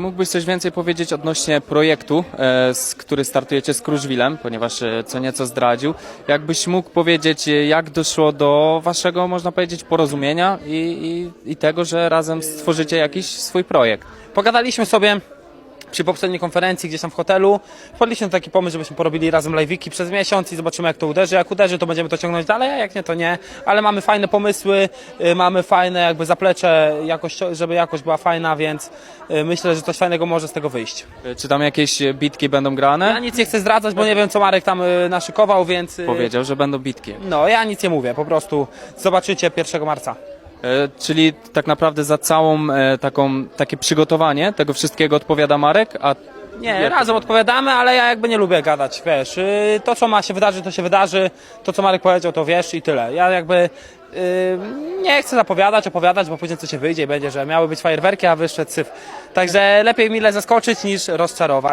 Mógłbyś coś więcej powiedzieć odnośnie projektu, e, z, który startujecie z Kruszwilem, ponieważ e, co nieco zdradził. Jakbyś mógł powiedzieć, e, jak doszło do waszego, można powiedzieć, porozumienia i, i, i tego, że razem stworzycie jakiś swój projekt? Pogadaliśmy sobie przy poprzedniej konferencji gdzieś tam w hotelu. Wpadliśmy na taki pomysł, żebyśmy porobili razem live'iki przez miesiąc i zobaczymy jak to uderzy. Jak uderzy, to będziemy to ciągnąć dalej, a jak nie, to nie. Ale mamy fajne pomysły, y, mamy fajne jakby zaplecze, jakość, żeby jakość była fajna, więc y, myślę, że coś fajnego może z tego wyjść. E, Czy tam jakieś e, bitki będą grane? Ja nic nie chcę zdradzać, bo nie wiem co Marek tam y, naszykował, więc... y, Powiedział, że będą bitki. No, ja nic nie mówię, po prostu zobaczycie 1 marca. E, Czyli tak naprawdę za całą e, taką, takie przygotowanie tego wszystkiego odpowiada Marek, a Nie, Jak razem odpowiadamy, ale ja jakby nie lubię gadać, wiesz, y, to co ma się wydarzyć, to się wydarzy, to co Marek powiedział, to wiesz i tyle. Ja jakby y, nie chcę zapowiadać, opowiadać, bo później co się wyjdzie i będzie, że miały być fajerwerki, a wyszedł syf. Także lepiej mile zaskoczyć niż rozczarować.